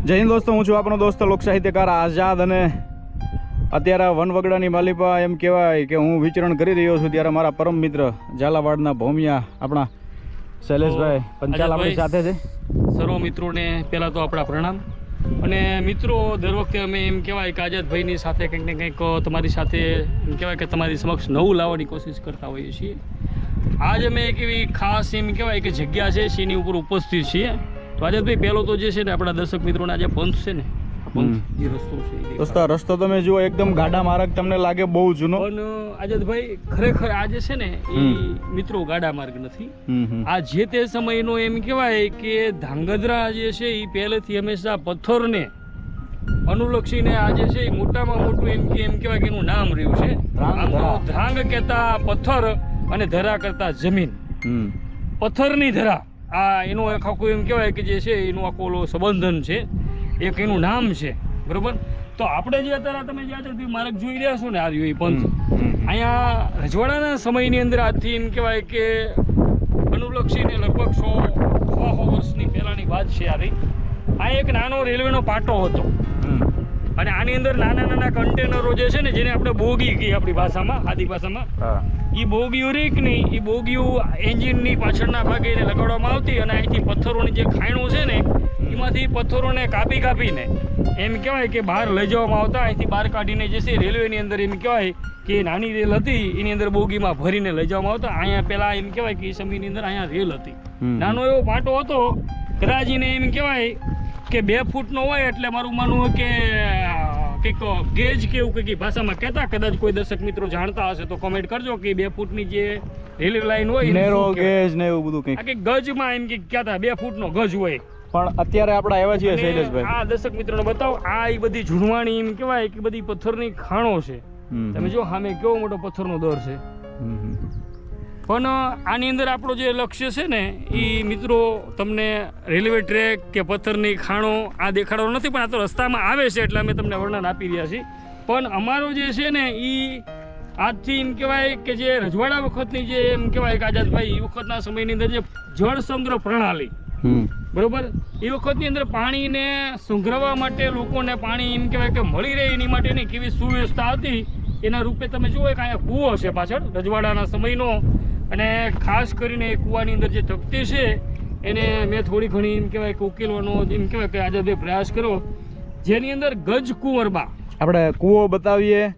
જય હિન્દ દોસ્તો હું છું આપણો દોસ્ત લોક સાહિત્યકાર આઝાદ અને અત્યારે વનવગડાની માલિપા એમ કહેવાય કે હું વિચરણ કરી રહ્યો છું ત્યારે મારા પરમ મિત્ર ઝાલાવાડના ભૌમિયા આપણા શૈલેષભાઈ પંચાલ આપણી સાથે છે. સર્વ મિત્રોને પહેલાં તો આપણા પ્રણામ. અને મિત્રો દર વખતે અમે એમ કહેવાય કે આઝાદભાઈની સાથે કંઈક ને કંઈક તમારી સાથે એમ કહેવાય કે તમારી સમક્ષ નવું લાવવાની કોશિશ કરતા હોઈએ છીએ. આજ અમે એક એવી ખાસ એમ કહેવાય કે જગ્યા છે શીની ઉપર ઉપસ્થિત છીએ. તો આઝાદભાઈ પહેલો તો જે છે ને આપણા દર્શક મિત્રોને આજે પંથ છે ને રસ્તા જે રસ્તો તમે જુઓ એકદમ ગાડા માર્ગ તમને લાગે બહુ જૂનો. પણ આઝાદભાઈ ખરેખર આજે છે ને એ મિત્રો ગાડા માર્ગ નથી. આ જે તે સમયનો એમ કહેવાય કે ધાંગધ્રા જે છે એ પહેલેથી હંમેશા પથ્થરને અનુલક્ષીને આ જે છે એ મોટામાં મોટું એમ કે એમ કહેવાય કે એનું નામ રહ્યું છે. આમ તો ધ્રાંગ કહેતા પથ્થર અને ધરા કરતા જમીન. પથ્થરની ધરા. આ એનું એક આખું એમ કહેવાય કે જે છે એનું આખું ઓલો સંબંધન છે એક એનું નામ છે બરોબર? તો આપણે જે અત્યારે તમે જે આજે માર્ગ જોઈ રહ્યા છો ને આર્યુ પંથ અહીંયા રજવાડાના સમયની અંદર આજથી એમ કહેવાય કે અનુલક્ષીને લગભગ સો સો વર્ષની પહેલાંની વાત છે આવી આ એક નાનો રેલવેનો પાટો હતો. અને આની અંદર નાના નાના કન્ટેનરો જે છે ને જેને આપણે બોગી કહીએ આપણી ભાષામાં આદિ ભાષામાં એ બોગીઓ રીક નહીં? એ બોગીઓ એન્જિનની પાછળના ભાગે એને લગાડવામાં આવતી અને અહીંથી પથ્થરોની જે ખાયણું છે ને એમાંથી પથ્થરોને કાપી કાપીને એમ કહેવાય કે બહાર લઈ જવામાં આવતા અહીંથી બહાર કાઢીને જે છે રેલવેની અંદર એમ કહેવાય કે નાની રેલ હતી એની અંદર બોગીમાં ભરીને લઈ જવામાં આવતા. અહીંયા પહેલાં એમ કહેવાય કે એ સમયની અંદર અહીંયા રેલ હતી. નાનો એવો પાટો હતો કદાચ એમ કહેવાય કે બે ફૂટનો હોય એટલે મારું માનવું કે કંઈક ગેજ કે એવું કંઈક ભાષામાં કહેતા? કદાચ કોઈ દર્શક મિત્રો જાણતા હશે તો કોમેન્ટ કરજો કે બે ફૂટની જે રેલવે લાઈન હોય નેરો ગેજ ને એવું બધું કંઈક. કંઈક ગજમાં એમ કે કહેતા બે ફૂટનો ગજ હોય. પણ અત્યારે આપણે આવ્યા છીએ શૈલેષભાઈ. આ દર્શક મિત્રોને બતાવો આ એ બધી ઝૂણવાણી એમ કહેવાય કે બધી પથ્થરની ખાણો છે. તમે જો સામે કેવો મોટો પથ્થરનો દર છે. પણ આની અંદર આપણો જે લક્ષ્ય છે ને એ મિત્રો તમને રેલવે ટ્રેક કે પથ્થરની ખાણો આ દેખાડવાનો નથી પણ આ તો રસ્તામાં આવે છે એટલે અમે તમને વર્ણન આપી રહ્યા છીએ. પણ અમારો જે છે ને એ આજથી એમ કહેવાય કે જે રજવાડા વખતની જે એમ કહેવાય કે આઝાદભાઈ એ વખતના સમયની અંદર જે જળ સંગ્રહ પ્રણાલી બરોબર? એ વખતની અંદર પાણીને સંગ્રહવા માટે લોકોને પાણી એમ કહેવાય કે મળી રહે એની માટેની કેવી સુવ્યવસ્થા હતી એના રૂપે તમે જુઓ કે અહીંયા કૂવો છે પાછળ રજવાડાના સમયનો. અને ખાસ કરીને એ કૂવાની અંદર જે તકતી છે એને મેં થોડી ઘણી એમ કહેવાય કે ઉકેલવાનો એમ કહેવાય કે આજે પ્રયાસ કર્યો. જેની અંદર ગજ કુંવરબા. આપણે કૂવો બતાવીએ.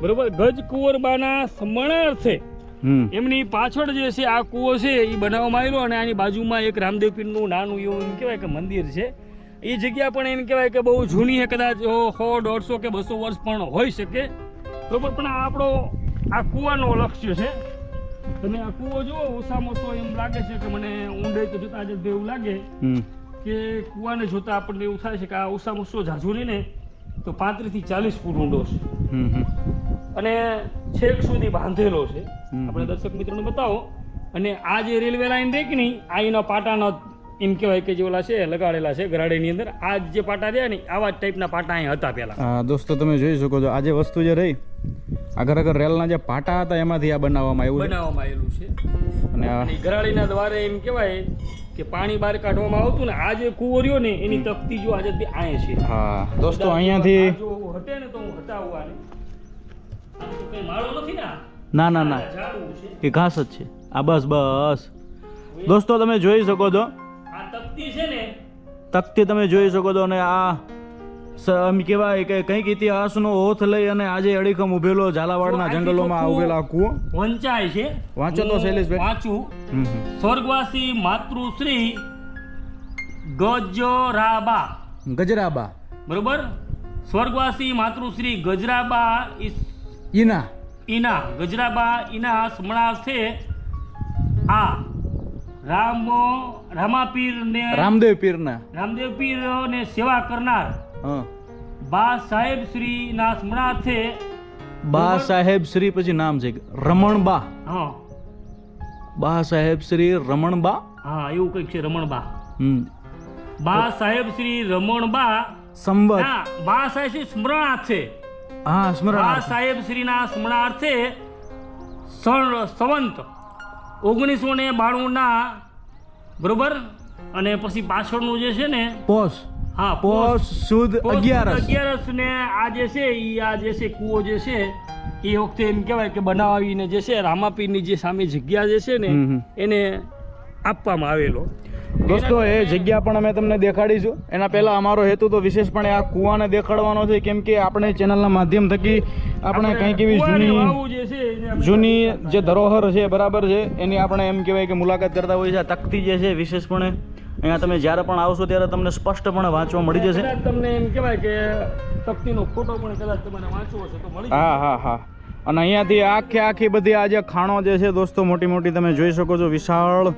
બરોબર ગજ કુંવરબાના સમણાર્થે હમ. એમની પાછળ જે છે આ કૂવો છે એ બનાવવામાં આવ્યો અને આની બાજુમાં એક રામદેવ પીરનું નાનું એવું એમ કહેવાય કે મંદિર છે. એ જગ્યા પણ એમ કહેવાય કે બહુ જૂની છે કદાચ સો દોઢસો કે બસો વર્ષ પણ હોઈ શકે. બરોબર પણ આપણો આ કૂવાનો લક્ષ્ય છે. તમે આ કૂવો જુઓ ઓછામાં ઓછો એમ લાગે છે કે મને ઊંડે તો જોતા આજે એવું લાગે કે કૂવાને જોતા આપણને એવું થાય છે કે આ ઓછામાં ઓછો ઝાઝુ ને તો પાંત્રીસથી ચાલીસ ફૂટ ઊંડો છે. અને છેક સુધી બાંધેલો છે. આપણે દર્શક મિત્રોને બતાવો. અને આ જે રેલવે લાઈન નહીં આ એના પાટાનો એમ કહેવાય કે જે ઓલા છે લગાડેલા છે ગરાડીની અંદર. આ જે પાટા રહ્યા ને આવા જ ટાઈપના પાટા અહીં હતા પહેલા. દોસ્તો તમે જોઈ શકો છો. આ જે વસ્તુ જે રહી આગળ આગળ રેલના જે પાટા હતા એમાંથી આ બનાવવામાં આવ્યું બનાવવામાં આવેલું છે. અને ગરાળીના દ્વારે એમ કહેવાય કે પાણી બહાર કાઢવામાં આવતું ને આ જે કૂવો રહ્યો ને એની તકતી જો આજે આય છે. હા દોસ્તો અહીંયાથી જો હટે ને તો હું હટાવું આને માળો નથી ના ના ના એ ઘાસ જ છે. આ બસ બસ. દોસ્તો તમે જોઈ શકો છો. આ તકતી છે ને તકતી તમે જોઈ શકો છો અને આ એમ કહેવાય કે કંઈક ઇતિહાસનો ઓથ લઈ અને આજે અડીખમ ઉભેલો ઝાલાવાડના જંગલોમાં ઉભેલો આ કૂવો. વંચાય છે. વાંચો તો શૈલેષભાઈ. વાંચું. સ્વર્ગવાસી માતૃશ્રી ગજરાબા. ગજરાબા. બરોબર? સ્વર્ગવાસી માતૃશ્રી ગજરાબા ઈના. ઈના. ગજરાબા ઈના સ્મરણાર્થે આ. રામ રામાપીર ને રામદેવ પીરના. રામદેવ પીર ને સેવા કરનાર. બા સાહેબ શ્રી ના સ્મરણાર્થે બા સાહેબ શ્રી પછી નામ છે. રમણબા હા. બા સાહેબ શ્રી રમણબા હા એવું કંઈક છે રમણબા હમ. બા સાહેબ શ્રી રમણબા સંવત. ના બા સાહેબ શ્રી સ્મરણાર્થે. હા બા સ્મરણ સાહેબ શ્રીના સ્મરણાર્થે સંવંત ઓગણીસો ને બાણુંના બરોબર? અને પછી પાછળનું જે છે ને પોસ. હા પોષ સુદ અગિયારસ અગિયારસ. ને આ જે છે એ આ જે છે કૂવો જે છે એ વખતે એમ કહેવાય કે બનાવીને જે છે રામાપીરની જે સામે જગ્યા જે છે ને. એને આપવામાં આવેલો. દોસ્તો એ જગ્યા પણ અમે તમને દેખાડીશું. એના પહેલાં અમારો હેતુ તો વિશેષપણે આ કુવાને દેખાડવાનો છે કેમ કે આપણે ચેનલના માધ્યમ થકી આપણે કંઈક એવી જૂની જૂની જે ધરોહર છે બરાબર છે એની આપણે એમ કહેવાય કે મુલાકાત કરતા હોઈએ છીએ. આ તકતી જે છે વિશેષપણે અહીંયા તમે જ્યારે પણ આવશો ત્યારે તમને સ્પષ્ટપણે વાંચવા મળી જશે. તમને એમ કહેવાય કે તકતીનો ફોટો પણ કદાચ તમારે વાંચવો હશે તો મળી હા હા હા. અને અહીંયાથી આખે આખી બધી આ જે ખાણો જે છે દોસ્તો મોટી મોટી તમે જોઈ શકો છો વિશાળ.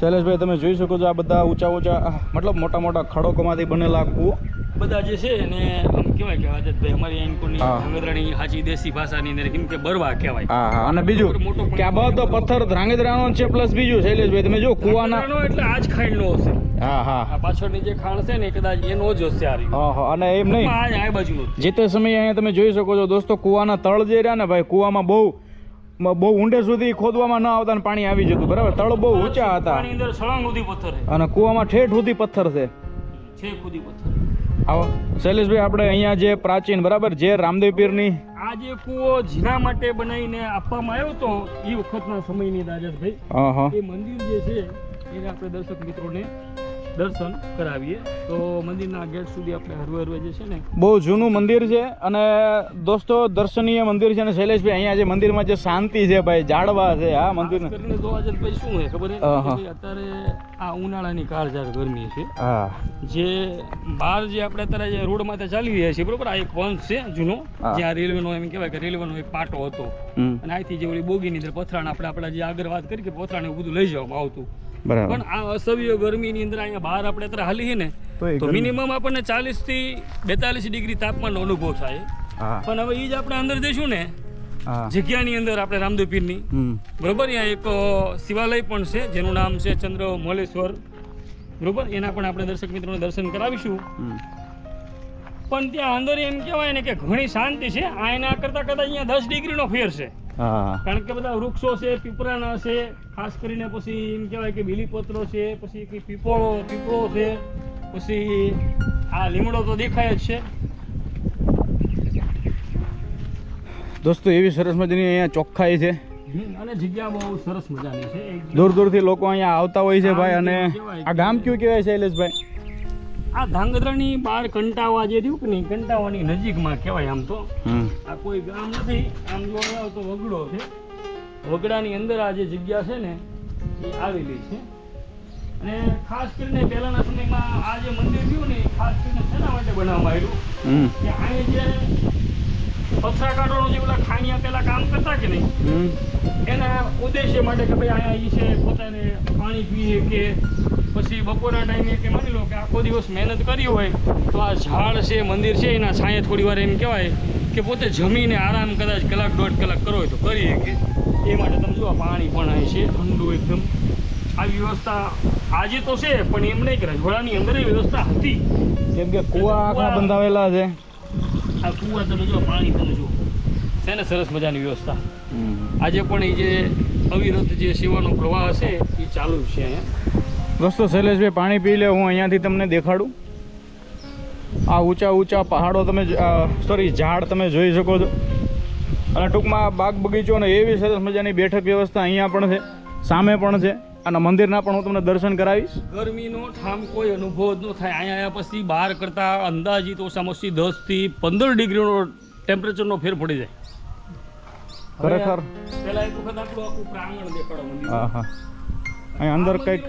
શૈલેષભાઈ તમે જોઈ શકો છો આ બધા ઊંચા ઊંચા મતલબ મોટા મોટા ખડકોમાંથી બનેલા કૂવો. બધા જે છે ને કહેવાય કે આદતભાઈ અમારી અંકોની ધ્રાંગધ્રાની સાચી દેશી ભાષાની અંદર કેમ કે બરવા કહેવાય. હા હા અને બીજું કે આ બધો પથ્થર ધ્રાંગધ્રાનો છે પ્લસ બીજું શૈલેષભાઈ તમે જો કુવાના એટલે આ જ ખાંડનો હશે. હા હા. પાછળની જે ખાણ છે ને કદાચ એનો જ હશે હા હા અને એમ નહીં. આ બાજુનો જે તે સમયે અહીંયા તમે જોઈ શકો છો દોસ્તો કુવાના તળ જે રહ્યા ને ભાઈ કુવામાં બહુ બહુ ઊંડે સુધી ખોદવામાં ન આવતા ને પાણી આવી જતું. બરાબર? તળ બહુ ઊંચા હતા. આની અંદર સળંગ સુધી પથ્થર છે અને કૂવામાં ઠેઠ સુધી પથ્થર છે. પથ્થર. આવો. શૈલેષભાઈ આપણે અહીંયા જે પ્રાચીન બરાબર? જે રામદેવ પીરની આ જે કૂવો જીના માટે બનાવીને આપવામાં આવ્યો તો એ વખતના સમયની દાજતભાઈ એ મંદિર જે છે એને આપણે દર્શક મિત્રોને દર્શન કરાવીએ. તો મંદિરના ગેટ સુધી આપણે હરવે હરવે જે છે ને બહુ જૂનું મંદિર છે અને દોસ્તો દર્શનીય મંદિર છે અને શૈલેષભાઈ અહીંયા જે મંદિરમાં જે શાંતિ છે ભાઈ ઝાડવા છે આ મંદિર શું છે ખબર છે? અત્યારે આ ઉનાળાની કાળઝાળ ગરમી છે. હા. જે બહાર જે આપણે અત્યારે જે રોડ માથે ચાલી રહ્યા છીએ બરોબર આ એક વંશ છે જૂનો. જ્યાં રેલવેનો એમ કહેવાય કે રેલવેનો એક પાટો હતો. અને અહીંથી જે ઓલી બોગીની અંદર પથરાણ આપણે આપણે જે આગળ વાત કરી કે પથરાણ એવું બધું લઈ જવામાં આવતું. બરાબર. પણ આ અસહ્ય ગરમીની અંદર અહીંયા બહાર આપણે અત્યારે હાલી ને તો. મિનિમમ આપણને ચાલીસથી બેતાલીસ ડિગ્રી તાપમાનનો અનુભવ થાય. પણ હવે એ જ આપણે અંદર જઈશું ને જગ્યાની અંદર આપણે રામદેવ પીરની બરોબર અહીંયા એક શિવાલય પણ છે જેનું નામ છે ચંદ્ર મોલેશ્વર. બરોબર એના પણ આપણે દર્શક મિત્રોને દર્શન કરાવીશું. પણ ત્યાં અંદર એમ કહેવાય ને કે ઘણી શાંતિ છે. આ એના કરતા કદાચ અહીંયા દસ ડિગ્રીનો ફેર છે. કારણ કે બધા વૃક્ષો છે પીપળાના છે ખાસ કરીને પછી એમ કહેવાય કે બીલીપત્રો છે પછી પીપળો પીપળો છે પછી આ લીમડો તો દેખાય જ છે. દોસ્તો એવી સરસ મજાની અહીંયા ચોખ્ખાઈ છે. અને જગ્યા બહુ સરસ મજાની છે. દૂર દૂરથી લોકો અહીંયા આવતા હોય છે ભાઈ અને આ ગામ કયું કહેવાય શૈલેષભાઈ? આ ધાંગધ્રાની બાર કંટાવા જે રહ્યું કે નહીં કંટાવાની નજીકમાં કહેવાય આમ તો. આ કોઈ ગામ નથી આમ જોવા જાવ તો વગડો છે. વગડાની અંદર આ જે જગ્યા છે ને એ આવેલી છે. અને ખાસ કરીને પહેલાના સમયમાં આ જે મંદિર થયું ને એ ખાસ કરીને શેના માટે બનાવવામાં આવ્યું? કે અહીં જે પથરા કાઢવાનું જે પેલા ખાણિયા પેલા કામ કરતા કે નહીં? એના ઉદ્દેશ્ય માટે કે ભાઈ અહીંયા એ છે પોતાને પાણી પીએ કે પછી બપોરના ટાઈમે કે માની લો કે આખો દિવસ મહેનત કરી હોય તો આ ઝાડ છે મંદિર છે એના છાંયે થોડી વાર એમ કહેવાય કે પોતે જમીને આરામ કદાચ કલાક દોઢ કલાક કરો તો કરી શકે. એ માટે તમે જુઓ પાણી પણ અહીં છે ઠંડુ એકદમ. આવી વ્યવસ્થા આજે તો છે પણ એમ નહીં કે રજવાડાની અંદર એ વ્યવસ્થા હતી. કેમ કે કુવા આખા બંધાવેલા છે. આ કુવા તમે જુઓ પાણી તમે જુઓ. છે ને સરસ મજાની વ્યવસ્થા. આજે પણ એ જે અવિરત જે સેવાનો પ્રવાહ છે એ ચાલુ છે અહીંયા. દોસ્તો શૈલેષભાઈ પાણી પી લે હું અહીંયાથી તમને દેખાડું. આ ઊંચા ઊંચા પહાડો તમે સોરી ઝાડ તમે જોઈ શકો છો. અને ટૂંકમાં બાગ બગીચો અને એવી સરસ મજાની બેઠક વ્યવસ્થા અહીંયા પણ છે સામે પણ છે. અને મંદિરના પણ હું તમને દર્શન કરાવીશ. ગરમીનો ઠામ કોઈ અનુભવ જ ન થાય. અહીંયા આવ્યા પછી બહાર કરતાં અંદાજિત ઓછામાં ઓછી દસ પંદર ડિગ્રીનો ટેમ્પરેચરનો ફેર પડી જાય. ખરેખર. પહેલાં એક વખત આપણું આખું પ્રાંગણ દેખાડો મંદિર હા હા અહીં અંદર કંઈક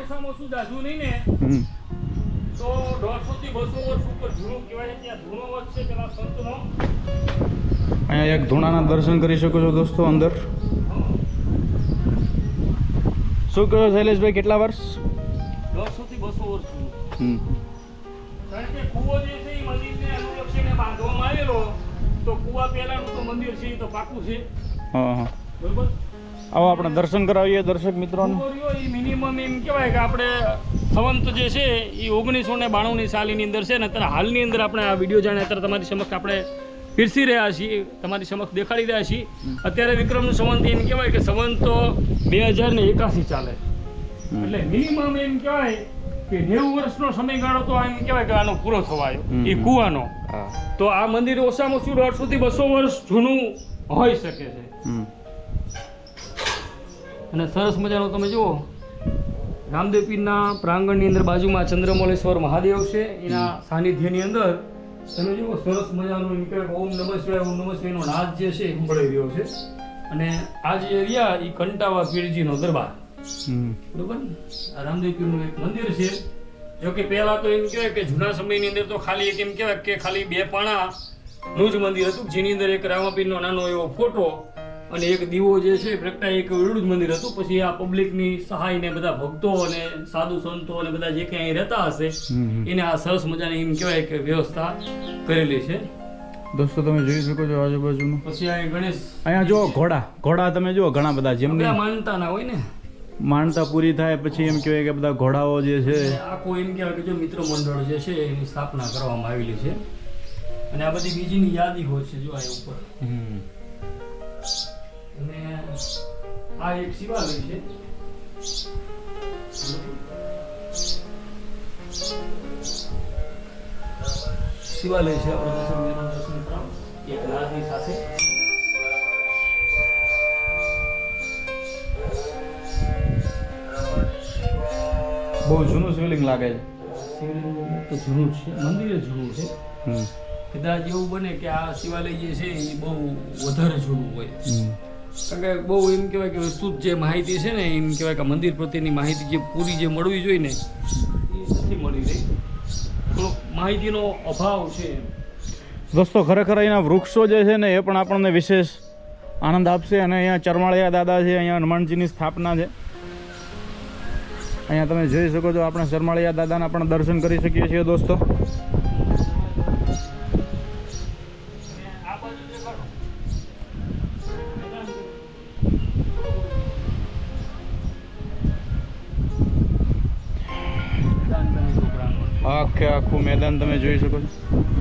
અહીંયા એક ધૂણાના દર્શન કરી શકો છો દોસ્તો અંદર. શું કહો શૈલેષભાઈ કેટલા વર્ષ? દોઢસો થી બસો વર્ષ જૂનું. કારણ કે કુવો જે છે એ મંદિરને અનુલક્ષીને બાંધવામાં આવેલો તો કુવા પહેલાનું તો મંદિર છે એ તો પાકું છે. હા. બરોબર? આવો આપણે દર્શન કરાવીએ દર્શક મિત્રોને. એ મિનિમમ એમ કહેવાય કે આપણે સંવંત જે છે એ ઓગણીસો ને બાણુંની સાલની અંદર છે ને અત્યારે હાલની અંદર આપણે આ વીડિયો જાણે અત્યારે તમારી સમક્ષ આપણે પીરસી રહ્યા છીએ તમારી સમક્ષ દેખાડી રહ્યા છીએ. અત્યારે વિક્રમનું સંવંત એમ કહેવાય કે સંવંત તો બે હજાર ને એકાસી ચાલે. એટલે મિનિમમ એમ કહેવાય કે નેવું વર્ષનો સમયગાળો તો એમ કહેવાય કે આનો પૂરો થવાયો એ કુવાનો. તો આ મંદિર ઓછામાં ઓછું દોઢસોથી બસો વર્ષ જૂનું હોઈ શકે છે. અને સરસ મજાનો તમે જુઓ. રામદેવ પીરના પ્રાંગણની અંદર બાજુમાં ચંદ્રમોલેશ્વર મહાદેવ છે. એના સાનિધ્યની અંદર તમે જુઓ સરસ મજાનું એમ કે ઓમ નમઃ શિવાય ઓમ નમઃ શિવાયનો નાદ જે છે સંભળાઈ રહ્યો છે. અને આ જે એરિયા એ કંટાવા પીરજીનો દરબાર. બરોબર ને? આ રામદેવ પીરનું એક મંદિર છે. જો કે પહેલા તો એમ કહેવાય કે જૂના સમયની અંદર તો ખાલી એક એમ કહેવાય કે ખાલી બે પાણા નું જ મંદિર હતું જેની અંદર એક રામાપીરનો નાનો એવો ફોટો અને એક દીવો જે છે પ્રગટા એક એવડું જ મંદિર હતું. પછી આ પબ્લિકની સહાય ને બધા ભક્તો અને સાધુ સંતો અને બધા જે કંઈ અહીં રહેતા હશે એને આ સરસ મજાની એમ કહેવાય કે વ્યવસ્થા કરેલી છે. દોસ્તો તમે જોઈ શકો છો આજુબાજુનું. પછી અહીં ગણેશ અહીંયા જો ઘોડા. ઘોડા તમે જુઓ ઘણા બધા જેમની બધા માનતા ના હોય ને. માનતા પૂરી થાય પછી એમ કહેવાય કે બધા ઘોડાઓ જે છે. આખું એમ કહેવાય કે જો મિત્ર મંડળ જે છે એની સ્થાપના કરવામાં આવેલી છે. અને આ બધી બીજીની યાદી હોય છે જો આ ઉપર. હમ. અને આ એક શિવાલય છે. શિવાલય છે આપણે દર્શન દર્શન કરાવો. એક નાદની સાથે. બહુ જૂનું શિવલિંગ લાગે છે. શિવલિંગ તો જૂનું છે. મંદિર જૂનું છે. કદાચ એવું બને કે આ શિવાલય જે છે એ બહુ વધારે જૂનું હોય. કારણ કે બહુ એમ કહેવાય કે વિસ્તૃત જે માહિતી છે ને, એમ કહેવાય કે મંદિર પ્રત્યેની માહિતી જે પૂરી જે મળવી જોઈએ ને, એ નથી મળી રહી. માહિતીનો અભાવ છે દોસ્તો, ખરેખર અહીંના વૃક્ષો જે છે ને, એ પણ આપણને વિશેષ આનંદ આપશે અને અહીંયા ચરમાળિયા દાદા છે, અહીંયા હનુમાનજીની સ્થાપના છે. અહીંયા તમે જોઈ શકો છો, આપણે ચરમાળિયા દાદાના પણ દર્શન કરી શકીએ છીએ દોસ્તો. મેદાન તમે જોઈ શકો છો.